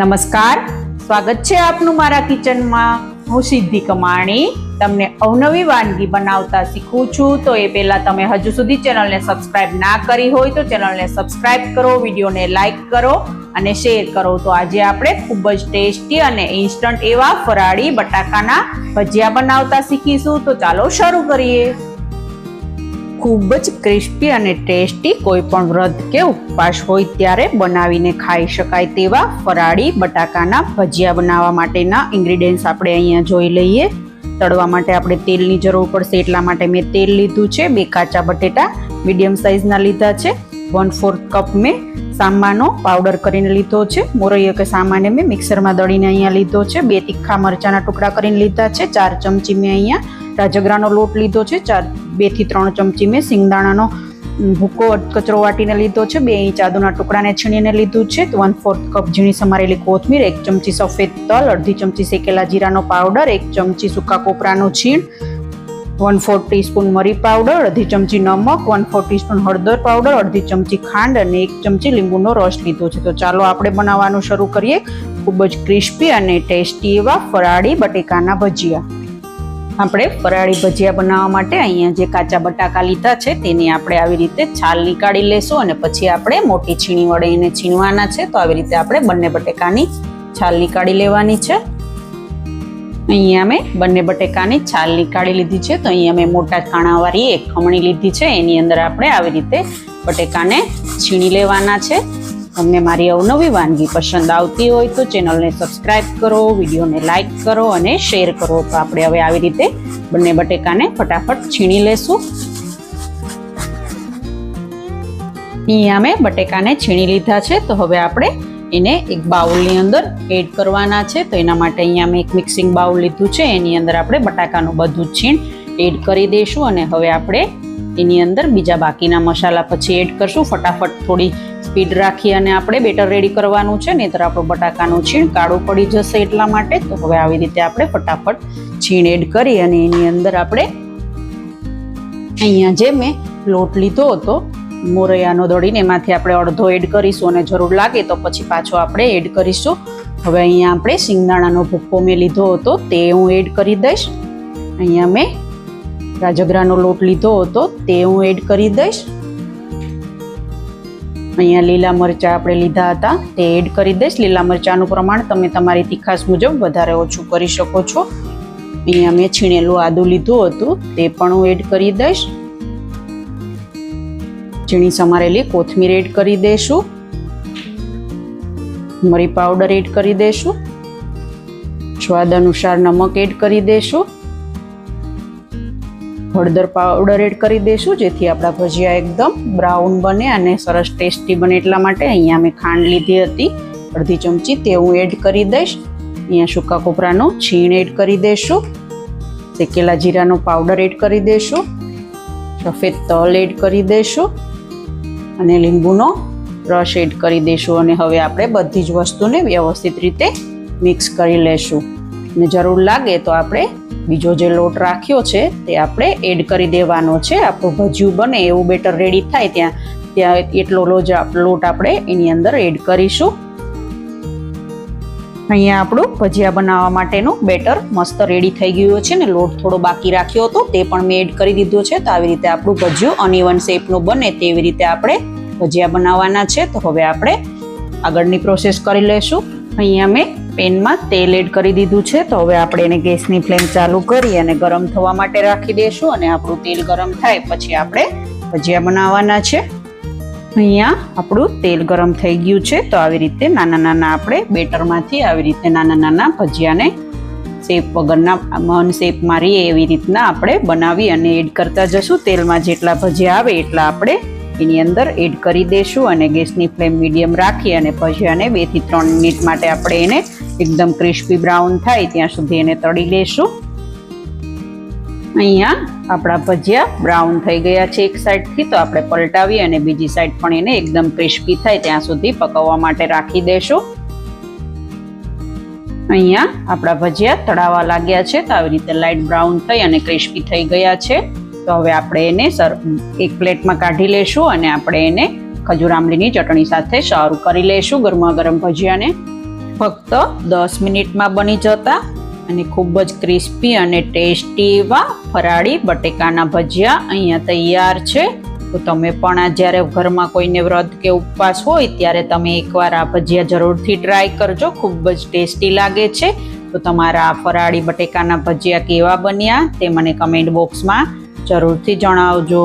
નમસ્કાર. સ્વાગત છે આપનું મારા કિચનમાં. હું સિદ્ધિ કમાણી. તમને અવનવી વાનગી બનાવતા શીખું છું. તો એ પહેલા તમે હજુ સુધી ચેનલને સબસ્ક્રાઇબ ના કરી હોય તો ચેનલને સબસ્ક્રાઇબ કરો, વિડીયોને લાઈક કરો અને શેર કરો. તો આજે આપણે ખૂબ જ ટેસ્ટી અને ઇન્સ્ટન્ટ એવા ફરાળી બટાકાના ભજીયા બનાવતા શીખીશું. તો ચાલો શરૂ કરીએ. ખૂબ જ ક્રિસ્પી અને ટેસ્ટી કોઈ પણ વ્રત કે ઉપવાસ હોય ત્યારે બનાવીને ખાઈ શકાય તેવા ફરાળી બટાકાના ભજીયા બનાવવા માટેના ઇન્ગ્રીડિયન્ટ્સ આપણે અહીંયા જોઈ લઈએ. તળવા માટે આપણે તેલની જરૂર પડશે, એટલા માટે મેં તેલ લીધું છે, બે કાચા બટેટા મીડિયમ સાઇઝના લીધા છે વન ફોર્થ કપ મેં સામાનો પાવડર કરીને લીધો છે, મોરૈયો કે સામાને મેં મિક્સરમાં દળીને અહીંયા લીધો છે, બે તીખા મરચાના ટુકડા કરીને લીધા છે, ચાર ચમચી મેં અહીંયા રાજગરાનો લોટ લીધો છે. ચાર, બેથી ત્રણ ચમચી મેં સિંગદાણાનો ભૂકો, કચરો વાટીને લીધો છે. બે ઇંચ આદુના ટુકડાને છીણીને લીધું છે. વન ફોર્થ કપ ઝીણી સમારેલી કોથમીર, એક ચમચી સફેદ તલ, અડધી ચમચી શેકેલા જીરાનો પાવડર, એક ચમચી સૂકા કોપરાનું છીણ વન ફોર ટીસ્પૂન મરી પાવડર, અડધી ચમચી નમક વન ફોર ટીસ્પૂન હળદર પાવડર, અડધી ચમચી ખાંડ અને એક ચમચી લીંબુનો રસ લીધો છે. તો ચાલો આપણે બનાવવાનું શરૂ કરીએ. ખૂબ જ ક્રિસ્પી અને ટેસ્ટી એવા ફરાળી બટેકાના ભજીયા. આપણે ફરાળી ભજીયા બનાવવા માટે અહીંયા જે કાચા બટાકા લીધા છે તેની આપણે આવી રીતે છાલ નીકાળી લેશું અને પછી આપણે મોટી છીણી વડે એને છીણવાના છે તો આવી રીતે આપણે બંને બટેકાની છાલ નીકાળી લેવાની છે. અહીંયા મેં બંને બટેકાની છાલ નીકાળી લીધી છે તો અહીંયા મેં મોટા કાણાવાળી એક ખમણી લીધી છે. એની અંદર આપણે આવી રીતે બટેકાને છીણી લેવાના છે. તમને મારી અવનવી વાનગી પસંદ આવતી હોય તો ચેનલને સબસ્ક્રાઇબ કરો, વિડીયોને લાઇક કરો અને શેર કરો. તો આપણે હવે આવી રીતે બંને બટેકાને ફટાફટ છીણી લેશું. અહીંયા મેં બટેકાને છીણી લીધા છે. તો હવે આપણે એને એક બાઉલની અંદર એડ કરવાના છે. તો એના માટે અહીંયા મેં એક મિક્સિંગ બાઉલ લીધું છે. એની અંદર આપણે બટાકાનું બધું છીણ એડ કરી દઈશું અને હવે આપણે એની અંદર બીજા બાકીના મસાલા પછી એડ કરશું. ફટાફટ થોડી સ્પીડ રાખી અને આપણે બેટર રેડી કરવાનું છે, નહીંતર આપણું બટાકાનું છીણ કાળું પડી જશે એટલા માટે. તો હવે આવી રીતે આપણે ફટાફટ છીણ એડ કરી અને એની અંદર આપણે અહીંયા જે મેં લોટ લીધો હતો, મોરૈયાનો દળીને એમાંથી આપણે અડધો એડ કરીશું અને જરૂર લાગે તો પછી પાછો આપણે એડ કરીશું. હવે અહીંયા આપણે સિંગદાણાનો ભૂક્કો મેં લીધો હતો, તે હું એડ કરી દઈશ. અહીંયા મેં રાજગરાનો લોટ લીધો હતો, તે હું એડ કરી દઈશ. અહીંયા લીલા મરચાં આપણે લીધા હતા. તે એડ કરી દઈશ. લીલા મરચાંનું પ્રમાણ તમે તમારી તીખાસ મુજબ વધારે ઓછું કરી શકો છો. અહીંયા મેં છીણેલું આદું લીધું હતું. તે પણ હું એડ કરી દઈશ. ઝીણી સમારેલી કોથમીર એડ કરી દઈશું. મરી પાવડર એડ કરી દઈશું. સ્વાદ અનુસાર નમક એડ કરી દઈશું. હળદર પાવડર એડ કરી દઈશું, જેથી આપણા ભજીયા એકદમ બ્રાઉન બને અને સરસ ટેસ્ટી બને એટલા માટે અહીંયા મેં ખાંડ લીધી હતી. અડધી ચમચી તે હું એડ કરી દઈશ. અહીંયા સૂકા કોપરાનું છીણ એડ કરી દઈશું. શેકેલા જીરાનો પાવડર એડ કરી દઈશું. સફેદ તલ એડ કરી દઈશું. અને લીંબુનો રસ એડ કરી દઈશું. અને હવે આપણે બધી જ વસ્તુને વ્યવસ્થિત રીતે મિક્સ કરી લેશું. અને જરૂર લાગે તો આપણે બીજો જે લોટ રાખ્યો છે તે આપણે એડ કરી દેવાનો છે. આપણું ભજીયું બને એવું બેટર રેડી થાય ત્યાં. ત્યાં એટલો લોજ લોટ આપણે એની અંદર એડ કરીશું. અહીંયા આપણું ભજીયા બનાવવા માટેનું બેટર મસ્ત રેડી થઈ ગયું છે ને લોટ થોડો બાકી રાખ્યો હતો તે પણ મેં એડ કરી દીધો છે. તો આવી રીતે આપણું ભજીયું અનઇવન શેપનું બને તેવી રીતે આપણે ભજીયા બનાવવાના છે. તો હવે આપણે આગળની પ્રોસેસ કરી લઈશું. અહીંયા મેં પેનમાં તેલ એડ કરી દીધું છે. તો હવે આપણે એને ગેસની ફ્લેમ ચાલુ કરી અને ગરમ થવા માટે રાખી દઈશું અને આપણું તેલ ગરમ થાય પછી આપણે ભજીયા બનાવવાના છે. અહીંયા આપણું તેલ ગરમ થઈ ગયું છે. તો આવી રીતે નાના નાના આપણે બેટરમાંથી આવી રીતે નાના નાના ભજીયાને શેપ વગરના મન શેપ મારીએ એવી રીતના આપણે બનાવી અને એડ કરતા જશું. તેલમાં જેટલા ભજીયા આવે એટલા આપણે એની અંદર એડ કરી દઈશું અને ગેસની ફ્લેમ મીડિયમ રાખી અને ભજીયાને બેથી ત્રણ મિનિટ માટે આપણે એને એકદમ ક્રિસ્પી બ્રાઉન થાય ત્યાં સુધી એને તળી લેશું. અહીંયા આપણા ભજીયા બ્રાઉન થઈ ગયા છે એક સાઈડથી, તો આપણે પલટાવી અને બીજી સાઈડ પણ એને એકદમ ક્રિસ્પી થાય ત્યાં સુધી પકવવા માટે રાખી દેશું. અહીંયા આપણા ભજીયા તળાવા લાગ્યા છે, તો આવી રીતે લાઇટ બ્રાઉન થઈ અને ક્રિસ્પી થઈ ગયા છે. તો હવે આપણે એને સર, એક પ્લેટમાં કાઢી લેશું અને આપણે એને ખજૂર આંબલીની ચટણી સાથે સર્વ કરી લેશું ગરમા ગરમ ભજીયાને. ફક્ત દસ મિનિટમાં બની જતા અને ખૂબ જ ક્રિસ્પી અને ટેસ્ટી એવા ફરાળી બટેકાના ભજીયા અહીંયા તૈયાર છે. તો તમે પણ આ જ્યારે ઘરમાં કોઈને વ્રત કે ઉપવાસ હોય ત્યારે તમે એકવાર આ ભજીયા જરૂરથી ટ્રાય કરજો. ખૂબ જ ટેસ્ટી લાગે છે. તો તમારા આ ફરાળી બટેકાના ભજીયા કેવા બન્યા તે મને કમેન્ટ બોક્સમાં જરૂરથી જણાવજો.